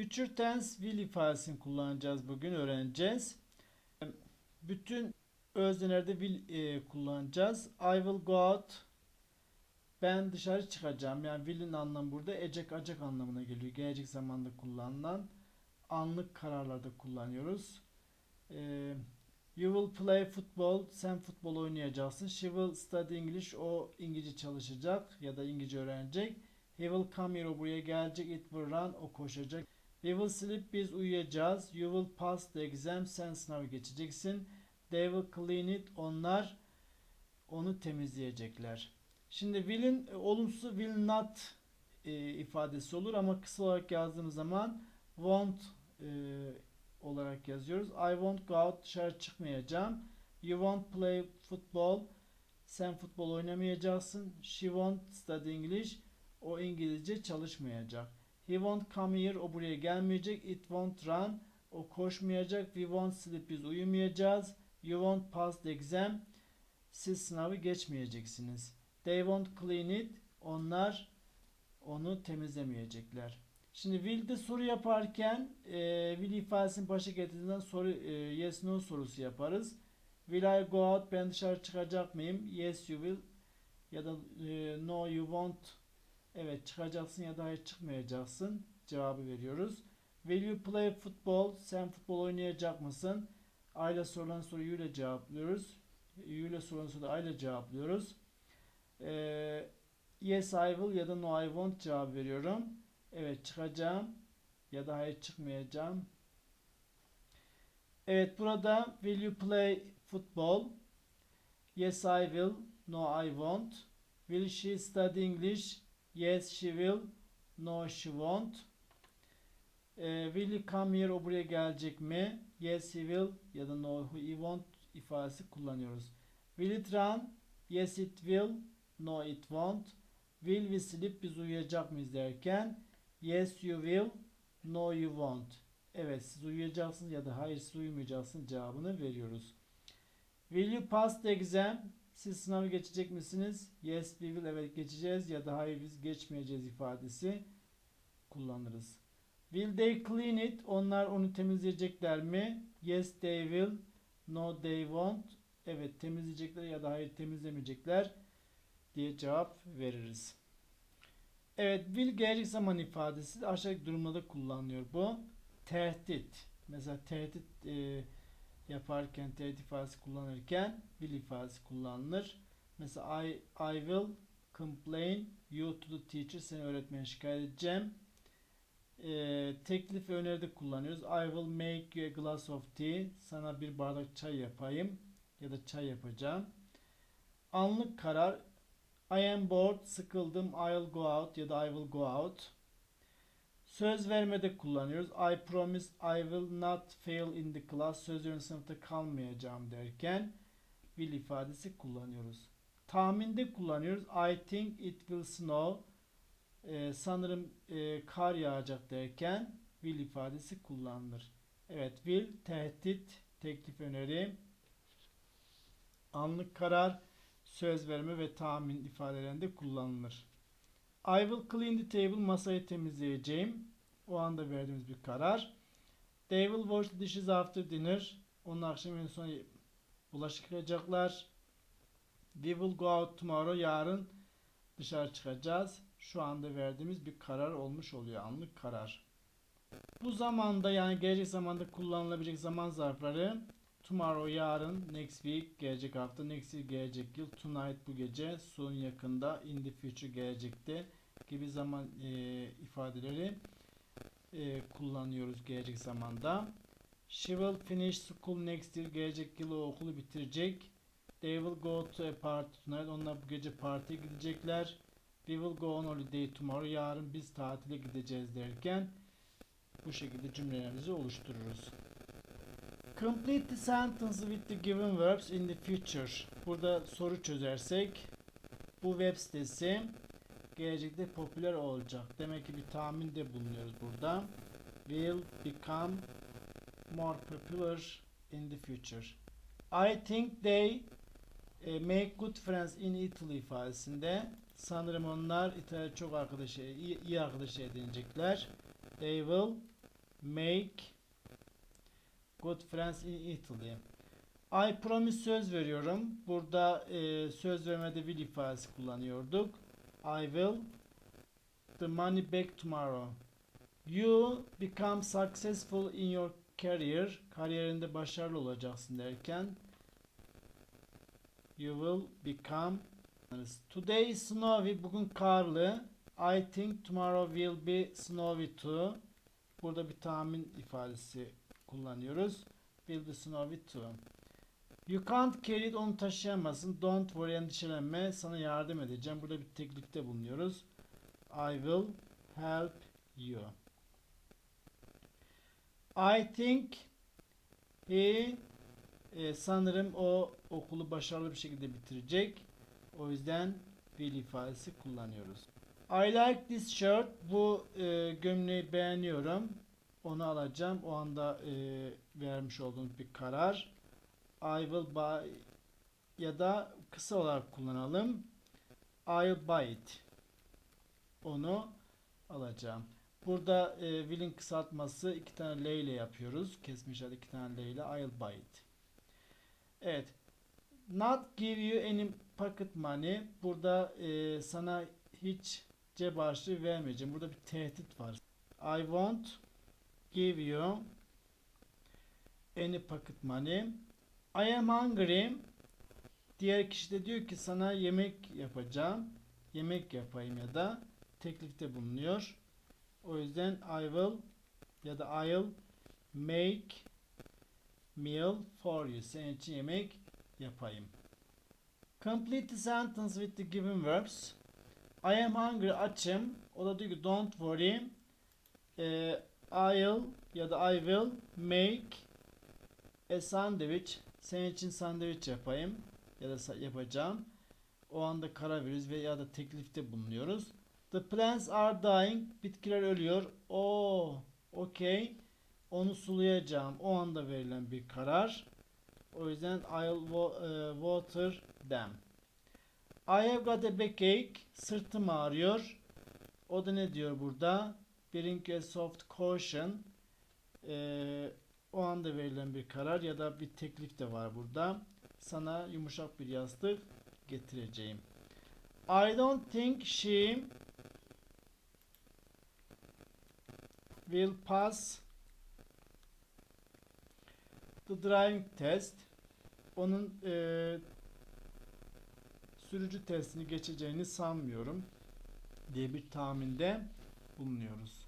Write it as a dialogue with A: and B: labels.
A: Future tense will ifadesini kullanacağız bugün öğreneceğiz. Bütün öznelerde will e, kullanacağız. I will go out. Ben dışarı çıkacağım. Yani will'in anlamı burada ecek acak anlamına geliyor. Gelecek zamanda kullanılan anlık kararlarda kullanıyoruz. Ee, you will play football. Sen futbol oynayacaksın. She will study English. O İngilizce çalışacak ya da İngilizce öğrenecek. He will come here. O buraya gelecek. It will run. O koşacak. We will sleep. Biz uyuyacağız. You will pass the exam. Sen sınavı geçeceksin. They will clean it. Onlar onu temizleyecekler. Şimdi will'in e, olumsuz will not e, ifadesi olur ama kısa olarak yazdığımız zaman won't e, olarak yazıyoruz. I won't go out dışarı çıkmayacağım. You won't play football. Sen futbol oynamayacaksın. She won't study English. O İngilizce çalışmayacak. He won't come here. O buraya gelmeyecek. It won't run. O koşmayacak. We won't sleep. Biz uyumayacağız. You won't pass the exam. Siz sınavı geçmeyeceksiniz. They won't clean it. Onlar onu temizlemeyecekler. Şimdi will'de soru yaparken e, will ifadesini başa getirdiğinden soru e, yes no sorusu yaparız. Will I go out? Ben dışarı çıkacak mıyım? Yes you will. Ya da e, no you won't. Evet çıkacaksın ya da hayır çıkmayacaksın. Cevabı veriyoruz. Will you play football? Sen futbol oynayacak mısın? I ile sorulan soruyu ile cevaplıyoruz. You ile sorulan soruyu I ile cevaplıyoruz. Ee, yes I will ya da no I won't cevap veriyorum. Evet çıkacağım ya da hayır çıkmayacağım. Evet burada will you play football? Yes I will. No I won't. Will she study English? Yes she will. No she won't. Ee, will you come here? O buraya gelecek mi? Yes he will ya da no he won't ifadesi kullanıyoruz. Will it run? Yes it will. No it won't. Will we sleep? Biz uyuyacak mıyız derken Yes you will. No you won't. Evet siz uyuyacaksınız ya da hayır siz uyumayacaksınız cevabını veriyoruz. Will you pass the exam? Siz sınavı geçecek misiniz? Yes we will. Evet geçeceğiz ya da hayır biz geçmeyeceğiz ifadesi kullanırız. Will they clean it? Onlar onu temizleyecekler mi? Yes they will. No they won't. Evet temizleyecekler ya da hayır temizlemeyecekler diye cevap veririz. Evet, will gelecek zaman ifadesi aşağıdaki durumlarda kullanılıyor bu. Tehdit. Mesela tehdit e, yaparken, tehdit ifadesi kullanırken will ifadesi kullanılır. Mesela I, I will complain you to the teacher. Seni öğretmene şikayet edeceğim. E, teklif ve öneride kullanıyoruz. I will make you a glass of tea. Sana bir bardak çay yapayım. Ya da çay yapacağım. Anlık karar I am bored, sıkıldım. I'll go out ya da I will go out. Söz vermede kullanıyoruz. I promise I will not fail in the class. Söz veriyorum sınıfta kalmayacağım derken will ifadesi kullanıyoruz. Tahminde kullanıyoruz. I think it will snow. Ee, sanırım e, kar yağacak derken will ifadesi kullanılır. Evet, will tehdit, teklif öneri, anlık karar, söz verme ve tahmin ifadelerinde kullanılır. I will clean the table. Masayı temizleyeceğim. O anda verdiğimiz bir karar. They will wash the dishes after dinner. Onun akşam en sonra bulaşık yıkayacaklar. We will go out tomorrow. Yarın dışarı çıkacağız. Şu anda verdiğimiz bir karar olmuş oluyor. Anlık karar. Bu zamanda yani gelecek zamanda kullanılabilecek zaman zarfları Tomorrow yarın, next week gelecek hafta, next year gelecek yıl, tonight bu gece, soon yakında, in the future gelecekte gibi zaman e, ifadeleri e, kullanıyoruz gelecek zamanda. She will finish school next year gelecek yıl o okulu bitirecek. They will go to a party tonight. Onlar bu gece partiye gidecekler. We will go on holiday tomorrow. Yarın biz tatile gideceğiz derken bu şekilde cümlelerimizi oluştururuz. Complete the sentence with the given verbs in the future. Burada soru çözersek bu web sitesi gelecekte popüler olacak. Demek ki bir tahminde bulunuyoruz burada. Will become more popular in the future. I think they eh, make good friends in Italy ifadesinde sanırım onlar İtalya'da çok arkadaşı iyi, arkadaş edinecekler. They will make good friends in Italy. I promise söz veriyorum. Burada e, söz vermede will ifadesi kullanıyorduk. I will the money back tomorrow. You become successful in your career. Kariyerinde başarılı olacaksın derken you will become Today is snowy. Bugün karlı. I think tomorrow will be snowy too. Burada bir tahmin ifadesi kullanıyoruz. Will be snowy too. You can't carry it. Onu taşıyamazsın. Don't worry. Endişelenme. Sana yardım edeceğim. Burada bir teklifte bulunuyoruz. I will help you. I think he e, sanırım o okulu başarılı bir şekilde bitirecek. O yüzden will ifadesi kullanıyoruz. I like this shirt. Bu e, gömleği beğeniyorum. Onu alacağım. O anda e, vermiş olduğumuz bir karar. I will buy ya da kısa olarak kullanalım. I'll buy it. Onu alacağım. Burada e, will'in kısaltması iki tane L ile yapıyoruz. Kesmiş adı iki tane L ile I'll buy it. Evet. Not give you any pocket money. Burada e, sana hiç cep vermeyeceğim. Burada bir tehdit var. I won't give you any pocket money. I am hungry. Diğer kişi de diyor ki sana yemek yapacağım. Yemek yapayım ya da teklifte bulunuyor. O yüzden I will ya da I'll make meal for you. Senin için yemek yapayım. Complete the sentence with the given verbs. I am hungry, açım. O da diyor ki don't worry. Ee, I'll ya da I will make a sandwich. Senin için sandviç yapayım ya da yapacağım. O anda karar veriyoruz ve ya da teklifte bulunuyoruz. The plants are dying. Bitkiler ölüyor. Oo, okay. Onu sulayacağım. O anda verilen bir karar. O yüzden I'll e, water them. I have got a backache. Sırtım ağrıyor. O da ne diyor burada? Bring a soft caution. Ee, o anda verilen bir karar ya da bir teklif de var burada. Sana yumuşak bir yastık getireceğim. I don't think she will pass the driving test. Onun e, sürücü testini geçeceğini sanmıyorum diye bir tahminde bulunuyoruz.